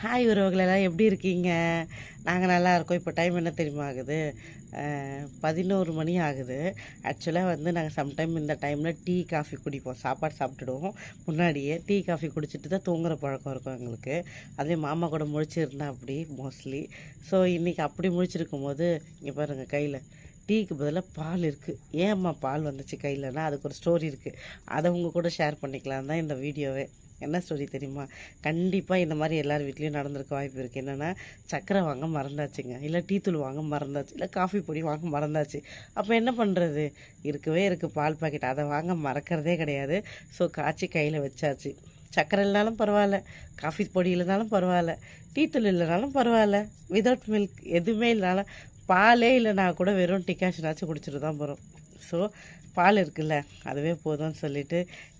Hi உறவுகளெல்லாம் எப்படி இருக்கீங்க? நாங்கள் நல்லா இருக்கோம். இப்போ டைம் என்ன தெரியுமா ஆகுது? பதினோரு மணி ஆகுது. ஆக்சுவலாக வந்து நாங்கள் சம்டைம் இந்த டைமில் டீ காஃபி குடிப்போம். சாப்பாடு சாப்பிட்டுடுவோம். முன்னாடியே டீ காஃபி குடிச்சிட்டு தான் தூங்குற பழக்கம் இருக்கும் எங்களுக்கு. அதே மாமா கூட முழிச்சிருந்தா அப்படி மோஸ்ட்லி ஸோ இன்றைக்கி அப்படி முழிச்சிருக்கும் போது இங்கே பாருங்கள் கையில் டீக்கு பதிலாக பால் இருக்குது ஏம்மா பால் வந்துச்சு கையிலனா அதுக்கு ஒரு ஸ்டோரி இருக்குது அதை உங்கள் கூட ஷேர் பண்ணிக்கலாம் தான் இந்த வீடியோவே என்ன ஸ்டோரி தெரியுமா? கண்டிப்பாக இந்த மாதிரி எல்லார் வீட்லேயும் நடந்திருக்க வாய்ப்பு இருக்குது என்னென்னா சக்கரை வாங்க மறந்தாச்சுங்க. இல்லை டீ தூள் வாங்க மறந்தாச்சு. இல்லை காஃபி பொடி வாங்க மறந்தாச்சு. அப்போ என்ன பண்ணுறது இருக்கவே இருக்குது பால் பாக்கெட் அதை வாங்க மறக்கிறதே கிடையாது. ஸோ காய்ச்சி கையில் வச்சாச்சு. சக்கரை இல்லைனாலும் பரவாயில்ல. காஃபி பொடி இல்லைனாலும் பரவாயில்ல. டீ தூள் இல்லைனாலும் பரவாயில்ல. விதவுட் மில்க் எதுவுமே இல்லைனாலும் பாலே இல்லைனா கூட வெறும் டிகாஷனாச்சும் குடிச்சிட்டு தான் போகிறோம் ஸோ பால் இருக்குல்ல அதுவே போதும்னு சொல்லிட்டு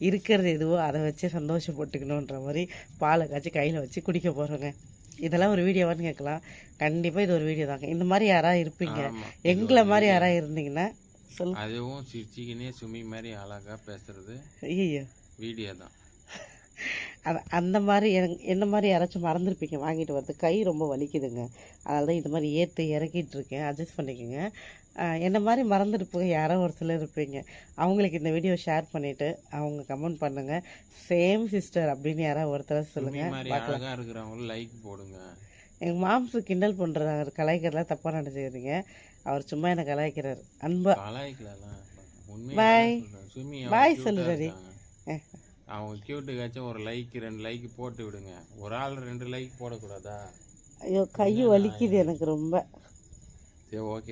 இருக்கிறது எதுவோ அதை வச்சு சந்தோஷப்பட்டுக்கணுன்ற மாதிரி பாலை காய்ச்சி கையில் வச்சு குடிக்க போகிறோங்க இதெல்லாம் ஒரு வீடியோவான்னு கேட்கலாம். கண்டிப்பாக இது ஒரு வீடியோ தாங்க. இந்த மாதிரி யாராவது இருப்பீங்க. எங்களை மாதிரி யாராவது இருந்தீங்கன்னா சொல்லு அதுவும் சிரிச்சிக்கினே சுமி மாதிரி அழகா பேசுறது ஐயோ வீடியோ தான். அந்த மாதிரி என்ன மாதிரி யாராச்சும் மறந்துருப்பீங்க? வாங்கிட்டு வரது. கை ரொம்ப வலிக்குதுங்க. அதனால தான் இந்த மாதிரி ஏற்று இறக்கிட்டு இருக்கேன். அட்ஜஸ்ட் பண்ணிக்கோங்க. என்ன மாதிரி மறந்துருப்பீங்க? யாரோ ஒரு சிலர் இருப்பீங்க. அவங்களுக்கு இந்த வீடியோ ஷேர் பண்ணிவிட்டு அவங்க கமெண்ட் பண்ணுங்கள் சேம் சிஸ்டர் அப்படின்னு யாராவது ஒருத்தர் சொல்லுங்கள் மாதிரி அழகா இருக்கிறவங்க லைக் போடுங்க. எங்கள் மாம்சு கிண்டல் பண்ணுறாரு கலாய்க்கிறதுலாம் தப்பாக நினச்சிக்கிறீங்க அவர் சும்மா என்னை கலாய்க்கிறார். அன்பா கலாய்க்கலாம் Bye. உண்மையா சுமி Bye அவங்க cute ஆ சொல்லுடாடி. இருக்காங்க. அவங்க கியூட்டுக்காச்சும் ஒரு லைக் ரெண்டு லைக் போட்டு விடுங்க. ஒரு ஆள் ரெண்டு லைக் போடக்கூடாதா? ஐயோ கை வலிக்குது எனக்கு ரொம்ப. சரி ஓகே